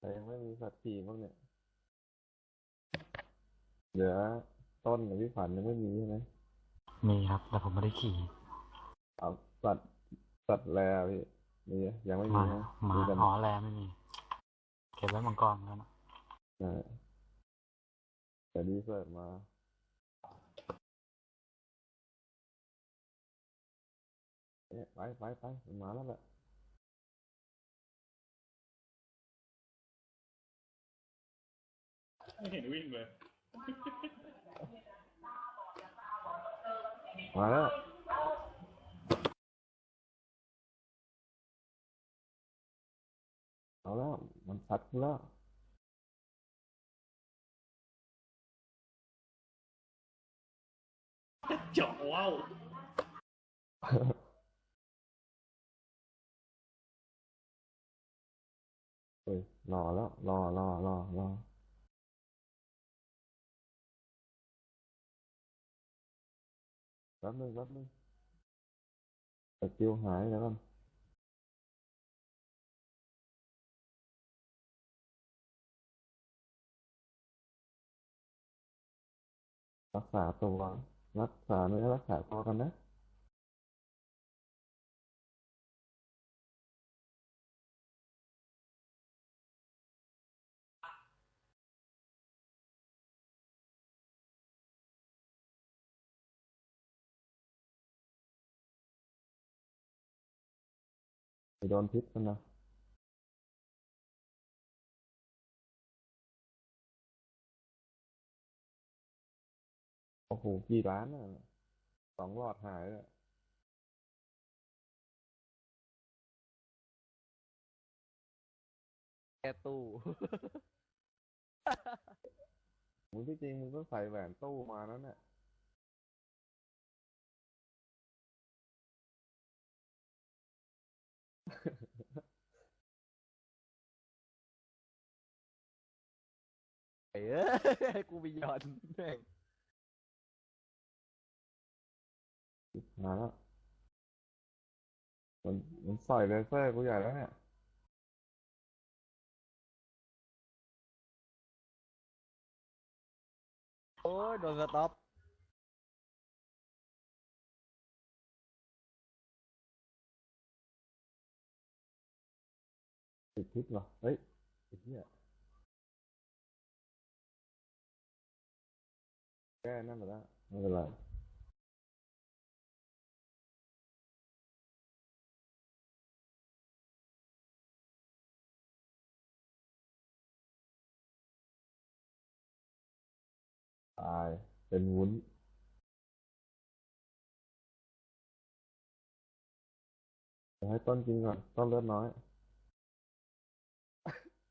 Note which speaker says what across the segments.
Speaker 1: แต่ยังไม่มีสัตว์ขี่บ้างเนี่ย เหลือต้นกับพี่ฝันยังไม่มีใช่ไหม
Speaker 2: มีครับแต่ผมไม่ได้ขี่
Speaker 1: เอาสัตว์สัตว์แล้วพี่มีไหมยังไม่
Speaker 2: ห
Speaker 1: มี
Speaker 2: มา
Speaker 1: นะ
Speaker 2: หมา
Speaker 1: มีแต่
Speaker 2: หอแลไม่มี เก็บไว้มังกรแล้วนะ
Speaker 1: เออแต่ดีเสิร์ตมาเอ๊ะไปไปไปมันมาแล้วแหละ
Speaker 3: ไม่เห็นวิ่งเลย
Speaker 1: มาแล้วเอาแล้ว มันซัดกูแล้ว
Speaker 3: เจาะว้าว
Speaker 1: เฮ้ยรอแล้ว รอรอรอรอ แป๊บนึงแป๊บนึงสกิลหายแล้วกัน ไปโดนพิษกันนะโอ้โหกี่ล้านอะสองหลอดหายอะ
Speaker 4: แก้ตู้
Speaker 1: มึงที่จริงมึงก็ใส่แหวนตู้มานั่นแหละ
Speaker 4: เอ้ยให้กูไปหย่อนแม่ง
Speaker 1: มาแล้วมันมันใส่เลเซอร์กูใหญ่แล้วเนี่ย
Speaker 4: โอ้ยโดนสต็อป
Speaker 1: ติดพิษเหรอ เฮ้ยไอ้เหี้ย แก้นั่นไปแล้ไม่เป็นไรตายเป็นวุ้นเดี๋ยวให้ต้นกินก่อน ต้นเลือดน้อย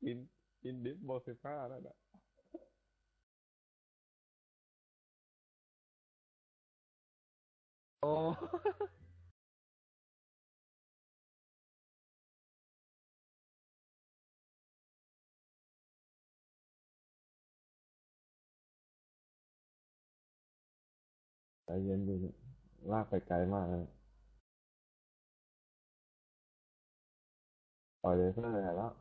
Speaker 1: กินกินดิสโบซิฟ้าแล้วนะ
Speaker 4: โอ้
Speaker 1: ใจเย็นดูลากไปไกลมากเลยปล่อยเลเซอร์เลยแล้ว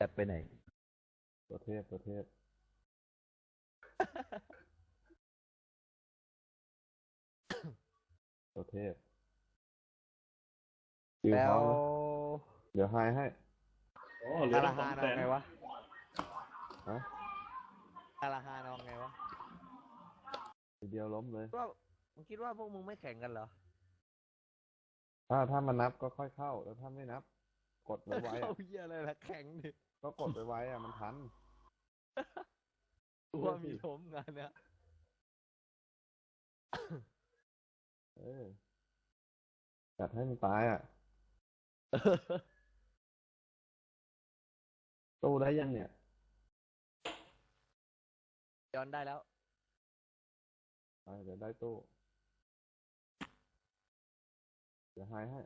Speaker 4: จัดไปไหน
Speaker 1: ตัวเทพตัวเทพตัวเทพคิว
Speaker 4: แล้
Speaker 1: พร้อ
Speaker 4: ว
Speaker 1: มนะเดี๋ยวไฮให้
Speaker 3: โอ้เหลือ
Speaker 4: อา
Speaker 3: ตั้
Speaker 4: ราง
Speaker 3: สอ
Speaker 4: ฮางน
Speaker 3: แส
Speaker 4: เอา
Speaker 3: น
Speaker 4: ไงวะ
Speaker 1: ฮะ
Speaker 4: อาราฮานเอาไงวะ
Speaker 1: ทีเดียวล้มเลย
Speaker 4: ว่ามึงคิดว่าพวกมึงไม่แข่งกันเหรอ
Speaker 1: ถ้าถ้ามันนับก็ค่อยเข้า แล้วถ้าไม่นับ กดไว้ไว้
Speaker 4: เข้า
Speaker 1: อะ
Speaker 4: เหี้ยอะไรล่ะแข่งดิ
Speaker 1: ก็กดไว้ไว้อะมันทัน
Speaker 4: ตัวมีล้มงานเนี้ย
Speaker 1: เออจัดให้มันตายอะตู้ได้ยังเนี่ย
Speaker 4: ย้อนได้แล้ว
Speaker 1: ไปเดี๋ยวได้ตู้ เดี๋ยวไฮให้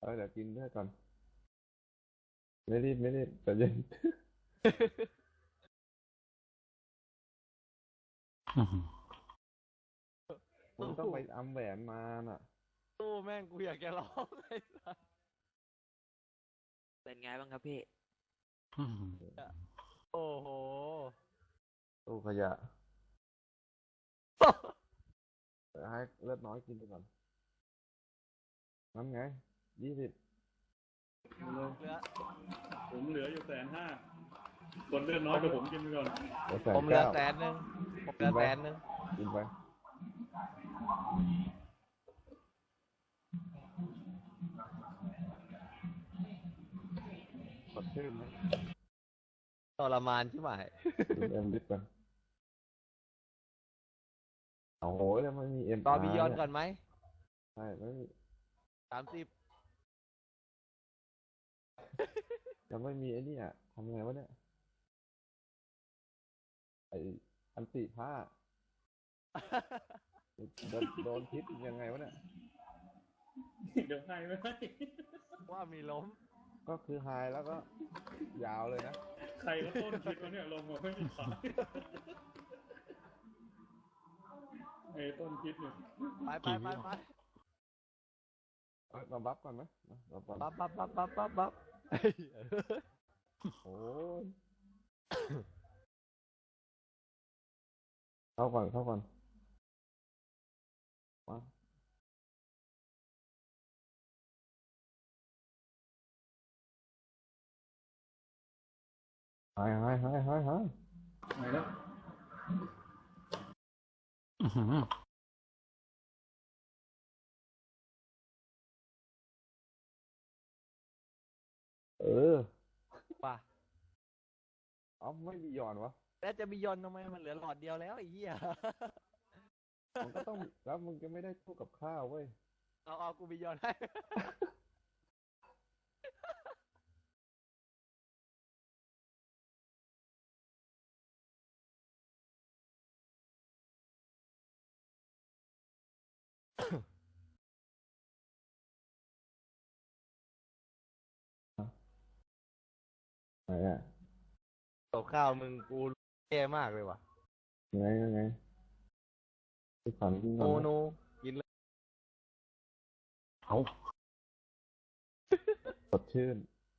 Speaker 1: เออเดี๋ยวกินด้วยก่อน ไม่รีบไม่รีบแต่เย็น
Speaker 2: อื้อหือ
Speaker 1: มึงต้องไปอำแหวนมาน่ะ
Speaker 4: ตู้แม่งกูอยากจะร้องไอ้สัส
Speaker 5: เป็นไงบ้างครับพี่
Speaker 2: อื้อหือ
Speaker 4: โอ้โห
Speaker 1: ตู้ขยะเดี๋ยว ให้เลือดน้อยกินไปก่อนน้ำไงยี่สิบ
Speaker 4: เหลือ
Speaker 3: ผมเหลืออยู่แสนห้าคนเลือดน้อยกว่าผมกินไปก่อน
Speaker 1: เดี๋ยวแสน
Speaker 4: ผมเหลือ
Speaker 1: เก้า
Speaker 4: แสนหนึ่งผมเหลือแสนหนึ่ง
Speaker 1: กินไปสดชื่นไหม
Speaker 4: ทรมานใช่ไหม
Speaker 1: ดูเอ็มดิบกัน โอ้โหแล้วมันมีเอ็ม
Speaker 4: รอบียอนก่อนไหม
Speaker 1: ใช่แล้ว
Speaker 4: สามสิบ
Speaker 1: ยังไม่มีไอ้นี่อะทำไงวะเนี่ยไออันติผ้าโดนโดนพิษยังไงวะเนี่ย
Speaker 3: เดี๋ยวให้ไม่ให้
Speaker 4: ว่ามีล้ม
Speaker 1: ก็คือไฮแล้วก็ ยาวเลยนะ
Speaker 3: ใครก็ต้นคิดว่าเนี่ยลงมาไม่มีขาย ไอ้ต้นคิดเนี่ย
Speaker 4: ไปไปไปไป
Speaker 1: เอ้ยมาบัฟก่อนไหมมาบัฟก่อน
Speaker 4: ปั๊บปั๊บปั๊บปั๊บปั๊บปั๊บ
Speaker 1: โอ้ยเข้าก่อนเข้าก่อนมาหายหายหายหายหาย
Speaker 3: ไหนแล้ว
Speaker 2: อื้อหือ
Speaker 1: เออ
Speaker 4: ป่ะ
Speaker 1: เอ้าไม่มีหย่อนวะ
Speaker 4: แล้วจะบียอนทำไมมันเหลือหลอดเดียวแล้วไอ้เหี้ย
Speaker 1: มันก็ต้อง แล้วมึงจะไม่ได้คู่กับข้าวเว้ย
Speaker 4: เอาเอากูบียอนให้
Speaker 1: ไหนอะ
Speaker 4: ตกข้าวมึงกูแย่มากเลยว่ะ
Speaker 1: ยังไงยังไงไปฝันกิน
Speaker 4: โน
Speaker 1: ก่อน
Speaker 4: โน
Speaker 1: นะ
Speaker 4: กินเลย
Speaker 2: เอา
Speaker 1: สดชื่น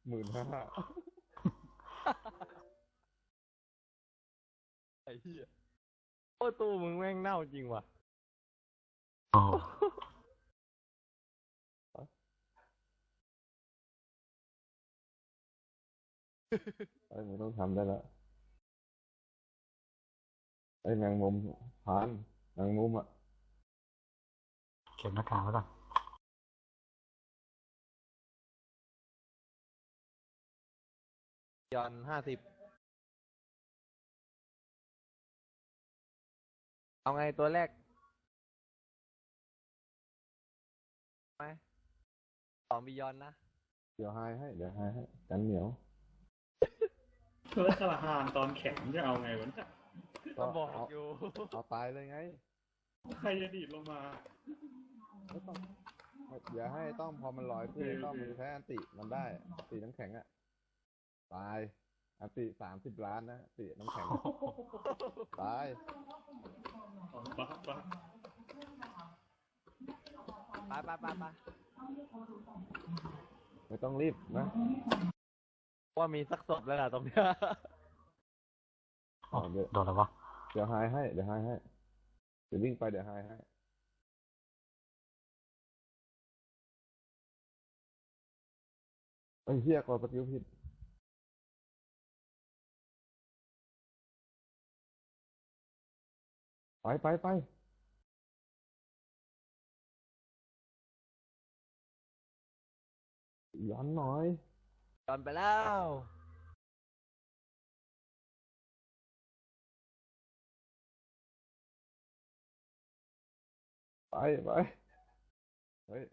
Speaker 1: หมื่นห้า
Speaker 4: ไอ้เหี้ยโอ้ตู้มึงแม่งเน่าจริงว่ะ
Speaker 2: โอ้
Speaker 1: ไอ้ยมึงต้องทำได้แล้วไอ้ยแมงมุมพานแมงมุมอะ
Speaker 2: เก็บหน้ากากไว้ก่อน
Speaker 4: ยอนห้าสิบเอาไงตัวแรกไหมสองบียอนนะ
Speaker 1: เดี๋ยวไฮให้ เดี๋ยวไฮให้ กันเหนียว
Speaker 3: แล้วกระหานตอนแข็งจะเอาไงวะเนี่ย
Speaker 4: ก็บอก
Speaker 1: เอา
Speaker 4: อยู่
Speaker 1: เอาตายเลยไง
Speaker 3: ใครจะดีดลงมา
Speaker 1: ไม่ต้องอย่าให้ต้องพอมันลอยขึ้น
Speaker 3: โอเค
Speaker 1: ต้อง
Speaker 3: โอเค
Speaker 1: มือแพ้อันติมันได้อันติน้ำแข็งอะตายอันติสามสิบล้านนะอันติน้ำแข็งตาย
Speaker 3: อ๋อบ้าบ้า
Speaker 4: ไปไปไปไป
Speaker 1: ไม่ต้องรีบนะ
Speaker 4: ว่ามีสักศพแล้วล่ะตรงเนี้ย
Speaker 2: โอ้
Speaker 1: เอาเดี๋ยว
Speaker 2: โดนแล้ววะ
Speaker 1: เดี๋ยวไฮให้ เดี๋ยวไฮให้ เดี๋ยววิ่งไปเดี๋ยวไฮให้ไอ้ยเหี้ยกดประตูผิดไปไปไปย้อนหน่อย
Speaker 4: ยอนไปแล้ว
Speaker 1: ไปไปเฮ้ย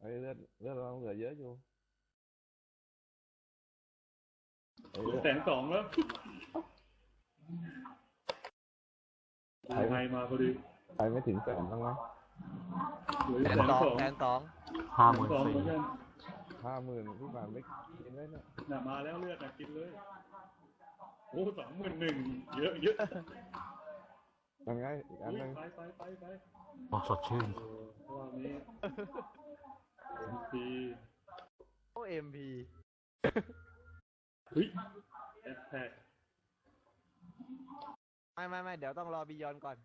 Speaker 1: เฮ้ยเลือดเลือดเราเหลือเยอะอยู่เฮ้ยเลือด
Speaker 3: แสนสองแล้วไฮมาพอดี
Speaker 1: ไปไม่ถึงแสนบ้างไหม
Speaker 3: เหลืออยู่
Speaker 4: แส
Speaker 3: แส
Speaker 4: น
Speaker 3: น
Speaker 4: สอง
Speaker 3: สอง
Speaker 4: แสนสอง
Speaker 2: ห้า
Speaker 3: แส
Speaker 2: หมื่
Speaker 3: น
Speaker 2: น
Speaker 3: สอง
Speaker 2: สี่
Speaker 3: เหมือนกัน
Speaker 1: ห้าหมื่นพี่บานไม่กินไว้เนี่ย
Speaker 3: น่ะมาแล้วเลือดน่ะกินเลย โอ้สองหมื่นหนึ่งเยอะเยอะ
Speaker 1: ยังไงอีกอัน
Speaker 3: อุ๊ย
Speaker 1: หนึง
Speaker 3: ไปไปไปไป
Speaker 2: โอ้สดชื่น
Speaker 3: โอ้รอบนี้ที
Speaker 4: โอ้เอ็มพี
Speaker 3: เฮ้ยแอปแท็ก
Speaker 4: ไม่ไม่ไม่เดี๋ยวต้องรอบียอนก่อน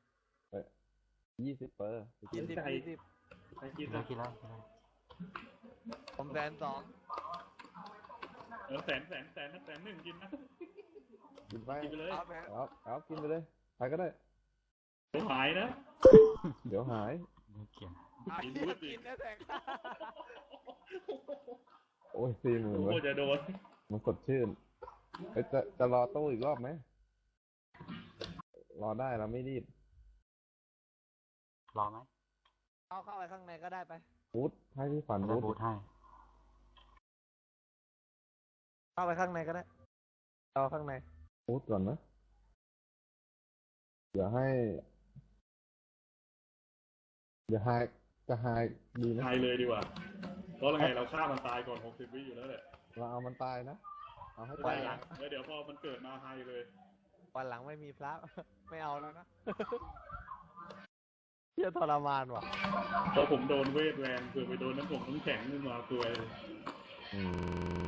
Speaker 1: ยี่สิบเปอร์
Speaker 4: ยี่สิบยี่สิบ
Speaker 3: ใครกิน
Speaker 2: ได้
Speaker 3: นะ
Speaker 2: กี่แล้วกี่แล้ว
Speaker 4: ผมแสนสอง
Speaker 3: เออแสนแสนแสนนะแสนหนึ่งกินนะ
Speaker 1: กินไป
Speaker 3: กินไปเลย
Speaker 4: เอาไป
Speaker 1: เอาเอากินไปเลยใครก็ได้
Speaker 3: เดี๋ยวหายนะ
Speaker 1: เดี๋ยวหาย
Speaker 2: ไม่เกี่ยว
Speaker 3: กินพูดดิ
Speaker 4: กินได้แต่
Speaker 1: โอ้ยสี่หมื่น
Speaker 3: โอ้
Speaker 1: เว้ย
Speaker 3: จะโดน
Speaker 1: มันสดชื่นเอ้ยจะจะรอตู้อีกรอบไหมรอได้เราไม่รีบ
Speaker 2: รอไหม
Speaker 4: เอาเข้าไปข้างในก็ได้ไป
Speaker 1: ฟูดให้พี่ฝัน
Speaker 2: ได้
Speaker 1: ฟูด
Speaker 2: บูทให้
Speaker 4: เข้าไปข้างในก็ได้เอาข้างใน
Speaker 1: ฟูดก่อนนะเดี๋ยวให้เดี๋ยวไฮจะไฮดีนะ
Speaker 3: หายเลยดีกว่าเพราะอะไรเราฆ่ามันตายก่อนหกสิบวิอยู่แล้วแหละ
Speaker 1: เราเอามันตายนะเอาให้
Speaker 3: ไม่
Speaker 1: ตา
Speaker 3: ได้
Speaker 1: ย
Speaker 3: หลังแล้วเดี๋ยวพอมันเกิดมาหายเลย
Speaker 4: วันหลังไม่มีพระไม่เอาแล้วนะ เที่ยทรมานว่ะ
Speaker 3: พอผมโดนเวทแรงคือไปโดนน้ำผมน้ำแข็งขึ้นมาตัว
Speaker 1: อืม